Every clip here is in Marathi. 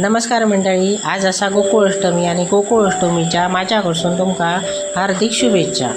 नमस्कार मंडळी आज असा गोकुळाष्टमी आणि गोकुळाष्टमीच्या माझ्याकडसून तुमका हार्दिक शुभेच्छा.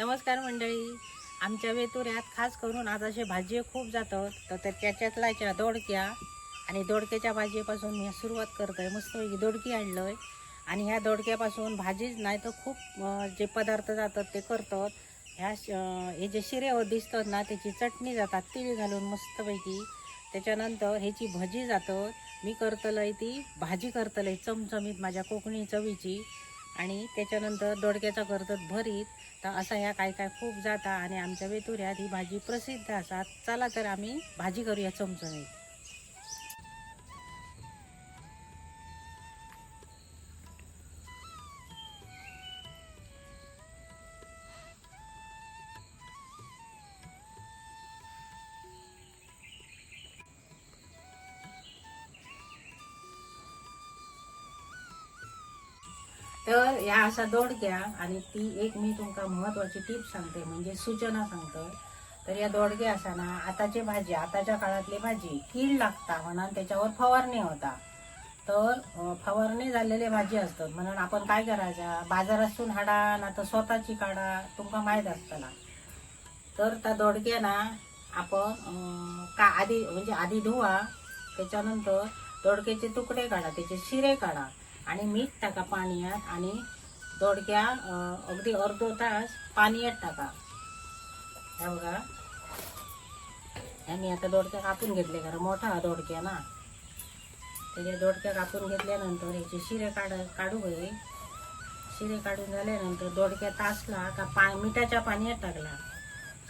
नमस्कार मंडळी. आमच्या वेतुऱ्यात खास करून आज असे भाजी खूप जातात. तर त्या- त्याच्यातल्या दोडक्या आणि दोडक्याच्या भाजीपासून मी सुरुवात करतोय. मस्तपैकी दोडकी आणलं आहे आणि ह्या दोडक्यापासून भाजीच नाही तर खूप जे पदार्थ जातात ते करतात. ह्या हे जे शिरेवर दिसतात ना त्याची चटणी जातात तिळी घालून मस्तपैकी. त्याच्यानंतर ह्याची भजी जातात. मी करतलंय ती भाजी करतलंय चमचमीत माझ्या कोकणी चवीची. आणि त्याच्यानंतर दोडक्याचा गर्दत भरीत तर असा ह्या काय काय खूप जाता आणि आमच्या वेतुऱ्यात ही भाजी प्रसिद्ध आसा चला तर आम्ही भाजी करूया चमचमीत. तर या अशा दोडक्या आणि ती एक मी तुमका महत्वाची टीप सांगते म्हणजे सूचना सांगते. तर या दोडगे असताना आताचे आताची भाजी आताच्या काळातली भाजी कीड लागता म्हणून त्याच्यावर फवारणी होता. तर फवारणी झालेले भाजी असतात. म्हणून आपण काय करायचं? बाजारातून हाडा ना तर स्वतःची काढा तुमका माहीत असताना. तर त्या दोडक्या ना आपण का आधी म्हणजे आधी धुवा त्याच्यानंतर दोडक्याचे तुकडे काढा त्याचे शिरे काढा. आणि मीठ टाका पाण्यात आणि दोडक्या अगदी अर्धो तास पाण्यात टाका. हे बघा. आणि आता दोडक्या कापून घेतले कारण मोठा हा दोडक्या ना. त्याच्या दोडक्या कापून घेतल्यानंतर ह्याचे शिरे काढ काढू गए शिरे काढून झाल्यानंतर दोडक्या तासला का पा मिठाच्या पाण्यात टाकला.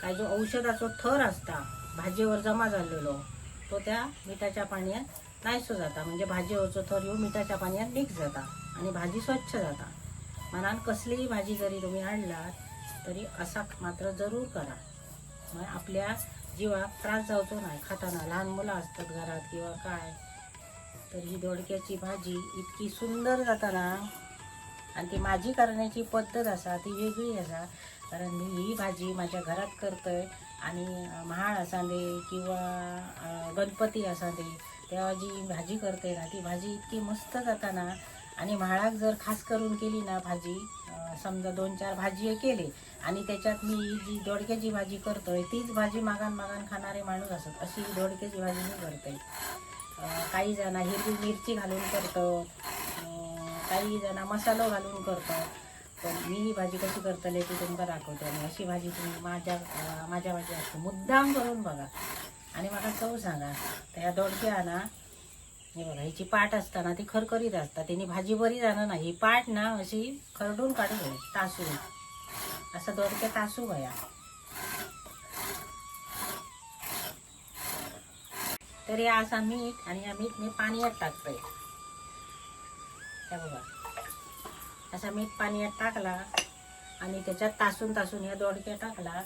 काय जो औषधाचा थर असता भाजीवर जमा झालेलो तो त्या मिठाच्या पाण्यात नाहीसो जाता. म्हणजे भाजीवरचो तर ह्यो मिठाच्या पाण्यात मिक्स जाता आणि भाजी स्वच्छ जाता. मनान कसलीही भाजी जरी तुम्ही हाडलात तरी असा मात्र जरूर करा. मग आपल्या जीवाक त्रास जावचो नाही. खाताना लहान मुलं असतात घरात किंवा काय तर ही दोडक्याची भाजी इतकी सुंदर जाता ना आणि ती माझी करण्याची पद्धत असा ती वेगळी असा कारण मी ही भाजी माझ्या घरात करतोय आणि महाळ असा दे किंवा गणपती असा दे तेव्हा जी भाजी करते ना ती भाजी इतकी मस्त जाता ना आणि म्हाळाक जर खास करून केली ना भाजी समजा दोन चार भाजी केले आणि त्याच्यात मी जी दोडक्याची भाजी करतोय तीच भाजी मागान मागान खाणारे माणूस असत अशी दोडक्याची भाजी मी करते. काही जण हिरवी मिरची घालून करतात काही जण मसालो घालून करतात पण मी ही भाजी कशी करतले ती तुमका दाखवतो. आणि अशी भाजी तुम्ही माझ्या माझ्या भाजी असते. मुद्दाम करून बघा. आणि मला चव सांगा. तर या दोडक्या ना हे बघा हिची पाट असताना ती खरखरीत असतात. तिने भाजी बरी जाणं ना ही पाट ना अशी खरडून काढू घे तासू असं दोडक्या तासू गया तर या असा मीठ आणि या मीठ मी पाण्यात टाकतोय. त्या बघा. असा मीठ पाण्यात टाकला आणि त्याच्यात तासून तासून या दोडक्या टाकला.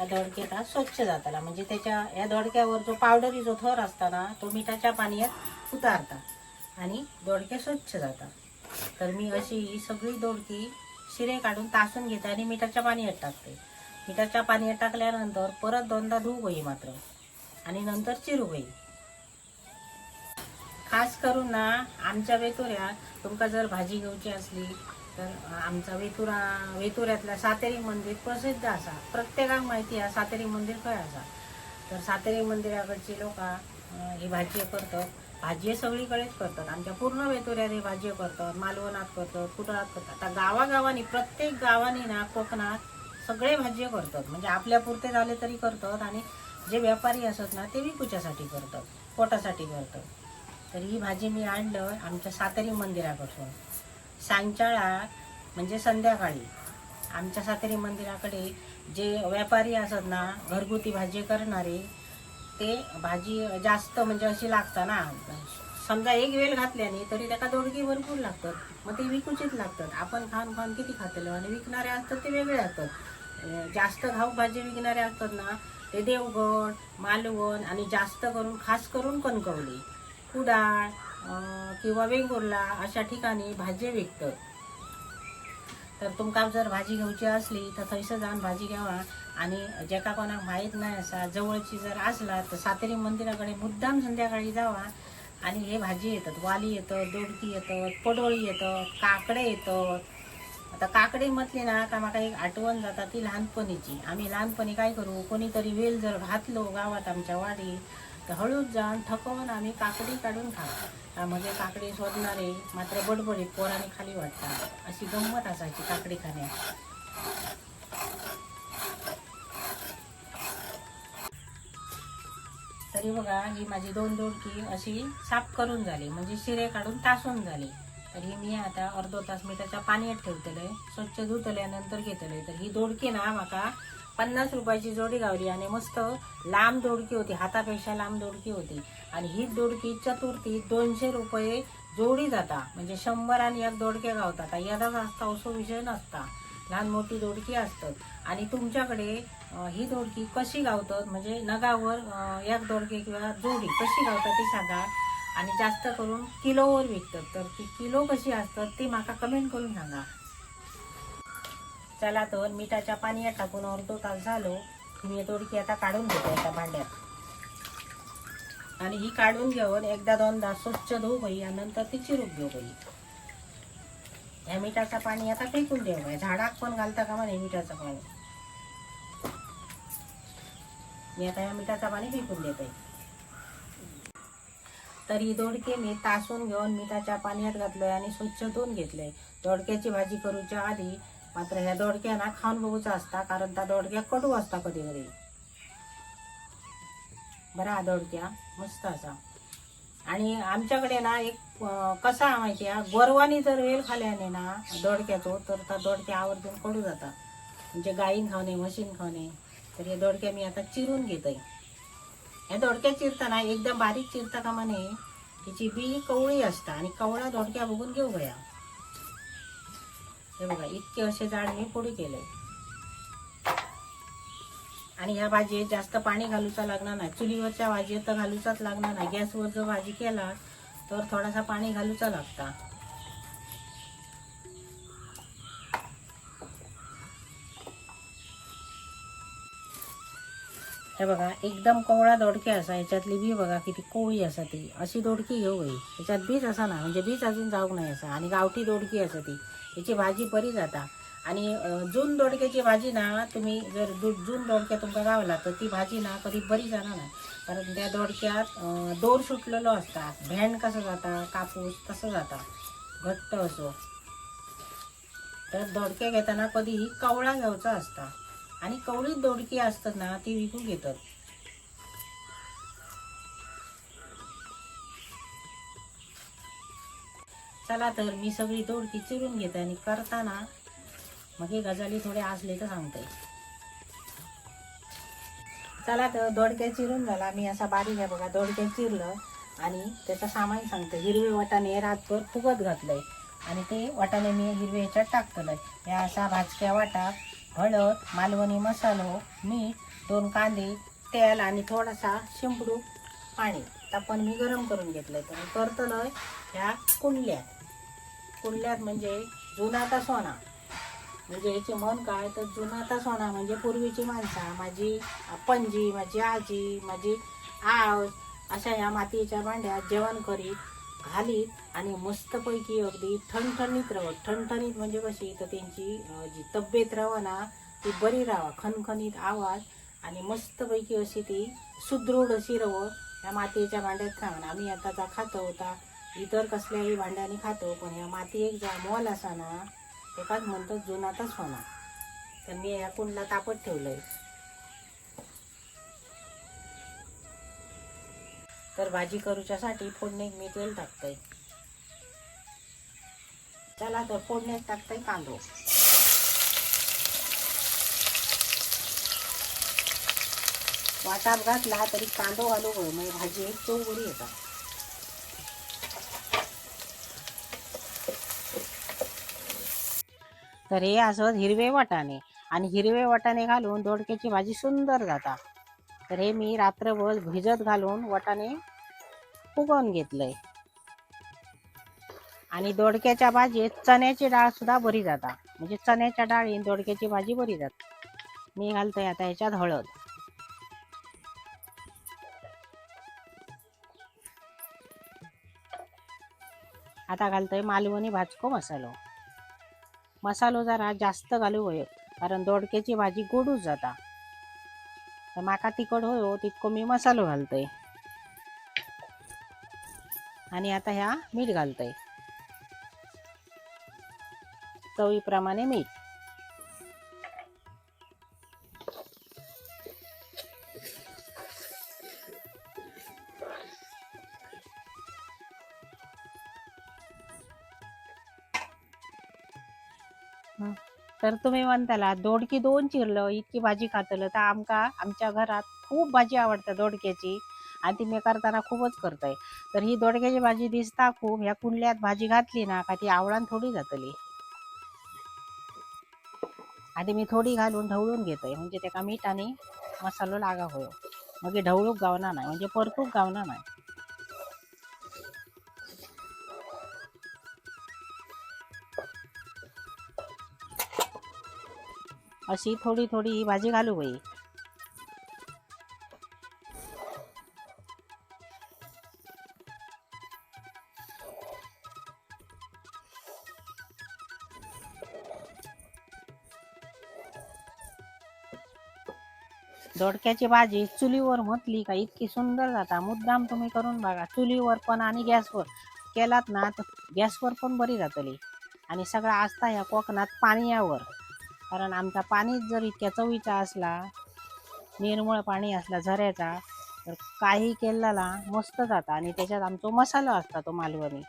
या दोडक्याचा स्वच्छ जाताला. म्हणजे त्याच्या या दोडक्यावर जो पावडरी जो थर असता ना तो मिठाच्या पाण्यात उतारता आणि दोडके स्वच्छ जातात तर मी अशी ही सगळी दोडकी शिरे काढून तासून घेते आणि मिठाच्या पाण्यात टाकते. मिठाच्या पाण्यात टाकल्यानंतर परत दोनदा धुऊ होई मात्र. आणि नंतर चिरू होई. खास करून ना आमच्या वेतोऱ्यात तुमका जर भाजी घेऊची असली तर आमचा वेतुरा वेतुऱ्यातला सातेरी मंदिर प्रसिद्ध असा. प्रत्येकाक माहिती आहे सातेरी मंदिर खंय असा? तर सातेरी मंदिराकडची लोक ही भाजी करतात. भाजी सगळीकडेच करतात. आमच्या पूर्ण वेतुऱ्यात हे भाजी करतात मालवणात करतात कुटळात करतात. आता गावागावानी प्रत्येक गावानी ना कोकणात सगळे भाजी करतात. म्हणजे आपल्या पुरते झाले तरी करतात आणि जे व्यापारी असत ना ते विकूच्यासाठी करतात पोटासाठी करतात. तर ही भाजी मी आणलं आमच्या सातेरी मंदिराकडसून सांच्याळा म्हणजे संध्याकाळी. आमच्या सातेरी मंदिराकडे जे व्यापारी असत ना घरगुती भाजी करणारे ते भाजी जास्त म्हणजे अशी लागतं ना. समजा एक वेल घातल्याने तरी त्याला दोडकी भरपूर लागतात. मग ते विकूचीच लागतात. आपण खाऊन खाऊन किती खातलो आणि विकणारे असतात ते वेगळे असतात. जास्त घाऊक भाजी विकणारे असतात ना ते देवगड मालवण आणि जास्त करून खास करून कणकवली. कुडाळ किंवा वेंगुर्ला अशा ठिकाणी भाजी विकतात. तर तुमका जर भाजी घेवची असली तर थंयसर जाऊन भाजी घ्यावा. आणि जेका कोणाक माहीत नाही असा जवळची जर असला तर सातेरी मंदिराकडे मुद्दाम संध्याकाळी जावा. आणि हे भाजी येतात वाली येतात दोडकी येतात पडोळी येतात काकडे येतात. आता काकडी म्हटली ना का माका एक आठवण जाता ती लहानपणीची. आम्ही लहानपणी काय करू कोणीतरी वेल जर घातलो गावात आमच्या वाडी तर हळूच जाऊन थकवून आम्ही काकडी काढून खातो. त्यामध्ये काकडी शोधणारे मात्र बडबडीत पोराने खाली वाटतात. अशी गंमत असायची काकडी खाण्यात. तरी बघा ही माझी दोन दोडकी अशी साफ करून झाली. म्हणजे शिरे काढून तासून झाली. तर ही मी आता अर्धो तास मिठाच्या पाण्यात ठेवतले स्वच्छ धुतल्यानंतर घेतले तर ही दोडकी ना माका पन्नास रुपयाची जोडी गावली आणि मस्त लांब दोडकी होती हातापेक्षा लांब दोडकी होती. आणि ही दोडकी चतुर्थी दोनशे रुपये जोडी जाता. म्हणजे शंभर आणि एक दोडके गावतात. याचाच असता असो विषय नसता. लहान मोठी दोडकी असतात. आणि तुमच्याकडे ही दोडकी कशी गावतात? म्हणजे नगावर एक दोडके किंवा जोडी कशी गावतात ती सांगा. आणि जास्त करून किलोवर विकतात. तर ती किलो कशी असतात ती माका कमेंट करून सांगा. चला तर मिठाच्या पाण्यात टाकून अर्धो तास झालो. की मी थोडकी आता काढून घेतो एका भांड्यात. आणि ही काढून घेऊन एकदा दोनदा स्वच्छ धुऊ बाई आणि नंतर ती चिरूप घेऊ बाई. या मिठाचं पाणी आता फेकून देऊ बाई. झाडाक पण घालता का म्हणे मिठाचं पाणी? मी आता या मिठाचं पाणी फेकून देते. तर ही दोडके मी तासून घेऊन मिठाच्या पाण्यात घातलोय आणि स्वच्छ धुवून घेतलंय. दोडक्याची भाजी करूच्या आधी मात्र ह्या दोडक्या ना खाऊन बघूचा असता कारण त्या दोडक्या कडू असता कधी कधी बरं हा दोडक्या मस्त असा. आणि आमच्याकडे ना एक कसा माहिती आहे? गोरवानी जर वेल खाल्याने ना दोडक्याचो तर त्या दोडक्या आवर्जून कडू जाता म्हणजे गाईन खावणे म्हशीन खावणे. तर हे दोडक्या मी आता चिरून घेतोय. ह्या दोडक्या चिरताना एकदम बारीक चिरता का म्हणे तिची बी कवळी असता. आणि कवळा दोडक्या बघून घेऊ गया हे बघा इतके असे जाड मी पोळी केले. आणि ह्या भाजीत जास्त पाणी घालूचा लागणार नाही. चुलीवरच्या भाजीत तर घालूचाच लागणार नाही. गॅसवर जर भाजी केला तर थोडासा पाणी घालूचा लागता. हे बघा एकदम कोवळा दोडके असा. याच्यातली बी बघा किती कोवळी असा ती. अशी दोडकी घेऊ गई याच्यात बीज असा ना म्हणजे बीज अजून जाऊक नाही असा. आणि गावठी दोडकी असा ती. याची भाजी बरी जाता. आणि जून दोडक्याची भाजी ना तुम्ही जर जून दोडक्या तुमका गावला तर ती भाजी ना कधी बरी जाणार नाही. कारण त्या दोडक्यात दोर सुटलेलो असता भेंड कसं जाता कापूस तसं जाता. घट्ट असो. तर दोडक्या घेताना कधीही कवळा घ्यायचा असता. आणि कवळीत दोडकी असतात ना ती विकून घेतात. चला तर मी सगळी दोडकी चिरून घेते आणि करताना मग हे गजाली थोडे असले तर सांगते. चला तर दोडक्या चिरून झाला. मी असा बारीक आहे बघा दोडक्या चिरलं आणि त्याचं सामान सांगते. हिरवे वाटाणे रातभर फुगत घातलंय आणि ते वाटाणे मी हिरवे ह्याच्यात टाकतलंय. या असा भाजक्या वाटा हळद मालवणी मसालो मीठ दोन कांदे तेल आणि थोडासा शिंपडू पाणी. तापण मी गरम करून घेतलंय तर मी करतलोय ह्या कुंडल्यात. कुंडल्यात म्हणजे जुनाता सोना. म्हणजे याचे मन काय? तर जुनाता सोना म्हणजे पूर्वीची माणसा. माझी पणजी माझी आजी माझी आव अशा ह्या मातीच्या भांड्यात जेवण करीत घालीत आणि मस्तपैकी अगदी ठणठणीत रवत ठणठणीत म्हणजे कशी? तर त्यांची जी तब्येत राहा ना ती बरी राहा खणखणीत आवाज आणि मस्तपैकी अशी ती सुदृढ अशी रवं या मातीच्या भांड्यात खावं आम्ही आता जा खातो होता. इतर कसल्याही भांड्याने खातो पण ह्या माती एक जा मॉल असा ना एकाच म्हणतात जुनातच होणार तर मी या कुंडला तापत ठेवलंय. तर भाजी करूच्यासाठी फोडणीत मी तेल टाकतंय. चला तर फोडण्यात टाकतंय कांदो. वाटाप घातला तरी कांदो घालू म्हणजे भाजी एक चव बरी येतात तर हे असं हिरवे वाटाणे. आणि हिरवे वाटाणे घालून दोडक्याची भाजी सुंदर जाता. तर हे मी रात्रभर भिजत घालून वाटाणे फुगवून घेतलंय. आणि दोडक्याच्या भाजीत चण्याची डाळ सुद्धा बरी जाता. म्हणजे चण्याच्या डाळीन दोडक्याची भाजी बरी जात. मी घालतोय आता ह्याच्यात हळद. आता घालतोय मालवणी भाजको मसालो. मसालो जरा जास्त घालू होय कारण दोडक्याची भाजी गोडूच जाता. तर माका तिखट होयो हो, तितको मी मसालो घालतोय. आणि आता ह्या मीठ घालतोय. चवीप्रमाणे मीठ. तर तुम्ही म्हणताला दोडकी दोन चिरलं इतकी भाजी खातलं तर आमका आमच्या घरात खूप भाजी आवडतं दोडक्याची. आणि ती मी करताना खूपच करतोय. तर ही दोडक्याची भाजी दिसता खूप ह्या कुंडल्यात भाजी घातली ना का ती आवळान थोडी जातली. आधी मी थोडी घालून ढवळून घेतोय म्हणजे त्याका मीठ आणि मसालो लागा होयो. मग ढवळूक गावना नाही म्हणजे परतूक गावना नाही अशी थोडी थोडी ही भाजी घालू बाई. दोडक्याची भाजी चुलीवर म्हटली का इतकी सुंदर जाता. मुद्दाम तुम्ही करून बघा. चुलीवर पण आणि गॅसवर. केलात ना तर गॅसवर पण बरी जातली. आणि सगळा असता ह्या कोकणात पाण्यावर. कारण आमचा पाणीच जर इतक्या चवीचा असला निर्मळ पाणी असला झऱ्याचा तर काही केलेला मस्त जाता आणि त्याच्यात आमचा मसाला असता तो मालवणी.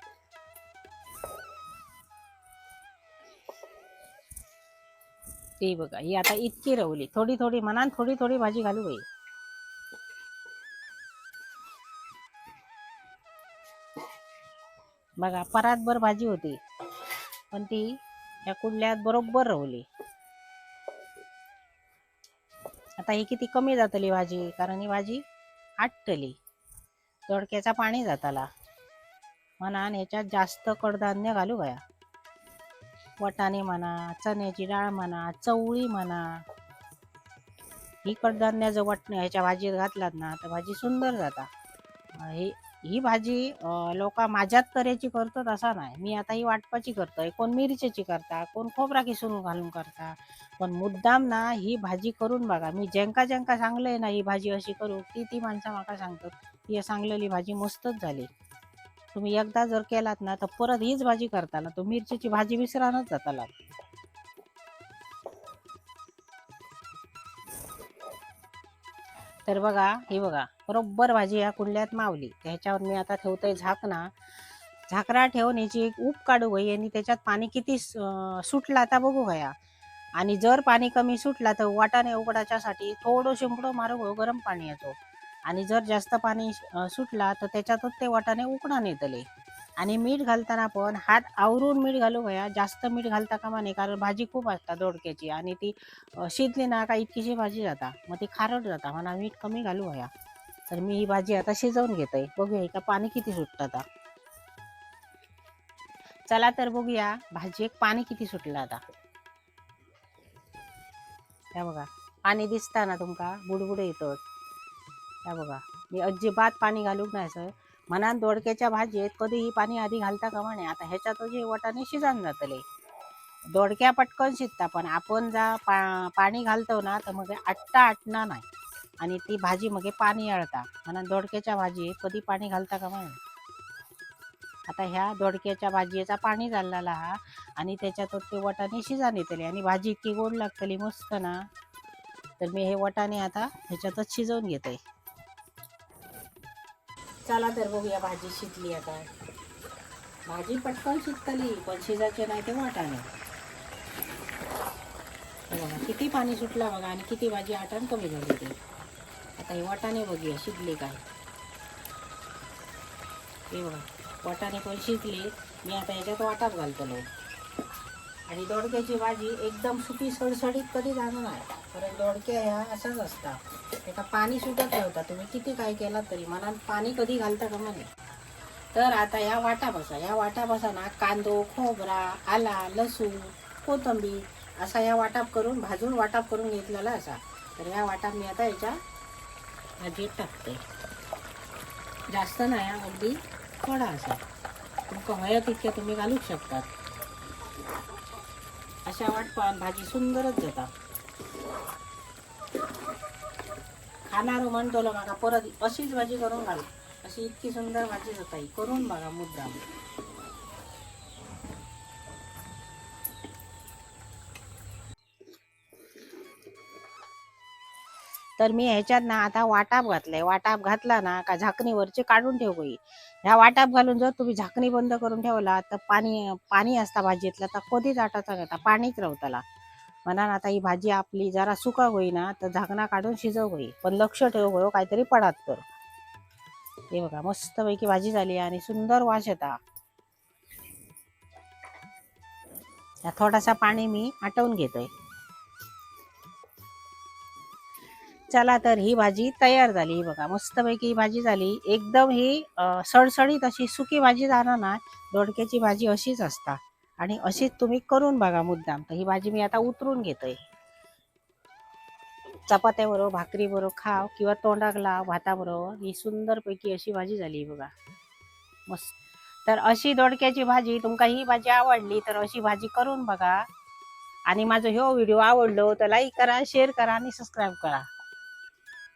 ते बघा ही आता इतकी रवली. थोडी थोडी मनान थोडी थोडी भाजी घालू बाई. बघा परातभर भाजी होती पण ती या कुडल्यात बरोबर रवली. आता ही किती कमी जातली भाजी? कारण ही भाजी आटतली दोडक्याचा पाणी जाताला. म्हणा ह्याच्यात जास्त कडधान्य घालू गया वटाणे म्हणा चण्याची डाळ म्हणा चवळी म्हणा. ही कडधान्य जर वट ह्याच्या भाजीत घातलात ना तर भाजी सुंदर जाता. हे ही ही भाजी लोक माझ्यात तऱ्हेची करतात असा नाही. मी आता ही वाटपाची करतोय. कोण मिरच्याची करता कोण खोबरा किसून घालून करता. पण मुद्दाम ना ही भाजी करून बघा. मी ज्यांका ज्यांका सांगलंय ना ही भाजी अशी करू ती ती माणसं माका सांगतात ही सांगलेली भाजी मस्तच झाली. तुम्ही एकदा जर केलात ना तर परत हीच भाजी करताना तो मिरचीची भाजी विसरानच जाताला. तर बघा हे बघा बरोबर भाजी या कुंडल्यात मावली. ह्याच्यावर मी आता ठेवतोय झाकणा. झाकरा ठेवून याची एक ऊप काढू गई आणि त्याच्यात पाणी किती सुटला आता बघू गया आणि जर पाणी कमी सुटला तर वाटाणे उघडाच्यासाठी थोडं शिंपडं मारू गो गरम पाणी येतो. आणि जर जास्त पाणी सुटला तर त्याच्यातच ते वाटाणे उकडा येतले. आणि मीठ घालताना पण हात आवरून मीठ घालू गया जास्त मीठ घालता कामा नाही कारण भाजी खूप असतात दोडक्याची आणि ती शिजली ना का इतकीशी भाजी जाता. मग ती खारट जाता. म्हणा मीठ कमी घालू गया तर मी ही भाजी आता शिजवून घेतोय. बघूया का पाणी किती सुटतं आता. चला तर बघूया भाजी एक पाणी किती सुटलं आता. त्या बघा. पाणी दिसता ना तुमका बुडबुड येतं त्या बघा. मी अजिबात पाणी घालूक नाही सर. मनात दोडक्याच्या भाजयेत कधीही पाणी आधी घालता कामा म्हणे आता ह्याच्यात जे वटाने शिजन जातले. दोडक्या पटकन शिजता पण आपण जा पा पाणी घालतो ना तर मग आट्टा आटना नाही. आणि ती भाजी मग पाणी अळता म्हणा दोडक्याच्या भाजीत कधी पाणी घालता कामा म्हणे आता ह्या दोडक्याच्या भाजयेचा पाणी झालेला हा आणि त्याच्यात ते वटाने शिजन येतले. आणि भाजी इतकी गोड लागतली मस्त ना. तर मी हे वटाणे आता ह्याच्यातच शिजवून घेते. चला तर बघूया भाजी शिजली आता. भाजी पटकन शिजतली पण शिजायचे नाही ते वाटाणे. बघा किती पाणी सुटलं बघा आणि किती भाजी आटण कमी झाली ते आता हे वाटाणे बघूया शिजले काय. हे बघा वाटाणे पण शिजले. मी आता याच्यात वाटात घालतलो. आणि दोडक्याची भाजी एकदम सुकी सडसडीत कधी जाणार नाही. परत दोडक्या ह्या अशाच असतात. त्याचा पाणी सुद्धा ठेवता तुम्ही. किती काय केला तरी. मला पाणी कधी घालता का म्हणे? तर आता ह्या वाटा बसा. ह्या वाटा बसा ना. कांदो खोबरा आला लसूण कोथंबीर असा ह्या वाटाप करून भाजून वाटाप करून घेतलेला असा. तर ह्या वाटाप मी आता याच्या भाजीत टाकते. जास्त नाही हा, अगदी थोडा असा. तुमका हव्या तितक्या तुम्ही घालूच शकतात. अशा वाटपान भाजी सुंदरच जाता खाणार म्हणतो बघा परत अशीच भाजी करून घाल. अशी इतकी सुंदर भाजी होता ही करून बघा मुद्दा तर मी ह्याच्यात ना आता वाटाप घातलाय. वाटाप घातला ना का झाकणीवरचे काढून ठेव गई ह्या वाटाप घालून जर तुम्ही झाकणी बंद करून ठेवला तर पाणी पाणी असता भाजीतला तर कधीच आटाचा घेता पाणीच राहताला म्हणा आता ही भाजी आपली जरा सुका होई ना तर झाकणा काढून शिजव होई पण लक्ष ठेव हो काहीतरी पडात तर हे बघा मस्त पैकी भाजी झाली आणि सुंदर वास येता. थोडासा पाणी मी आटवून घेतोय. चला तर ही भाजी तयार झाली ही बघा मस्तपैकी ही भाजी झाली. एकदम ही सडसडीत अशी सुकी भाजी जाणार ना दोडक्याची भाजी अशीच असता. आणि अशीच तुम्ही करून बघा मुद्दाम. तर ही भाजी मी आता उतरून घेतोय. चपात्याबरोबर भाकरी बरोबर खाव किंवा तोंडाक लाव भाताबरोबर. ही सुंदरपैकी अशी भाजी झाली बघा. मस्त. तर अशी दोडक्याची भाजी तुमका ही भाजी आवडली तर अशी भाजी करून बघा. आणि माझा ह्यो व्हिडिओ आवडलो तर लाईक करा शेअर करा आणि सबस्क्राईब करा.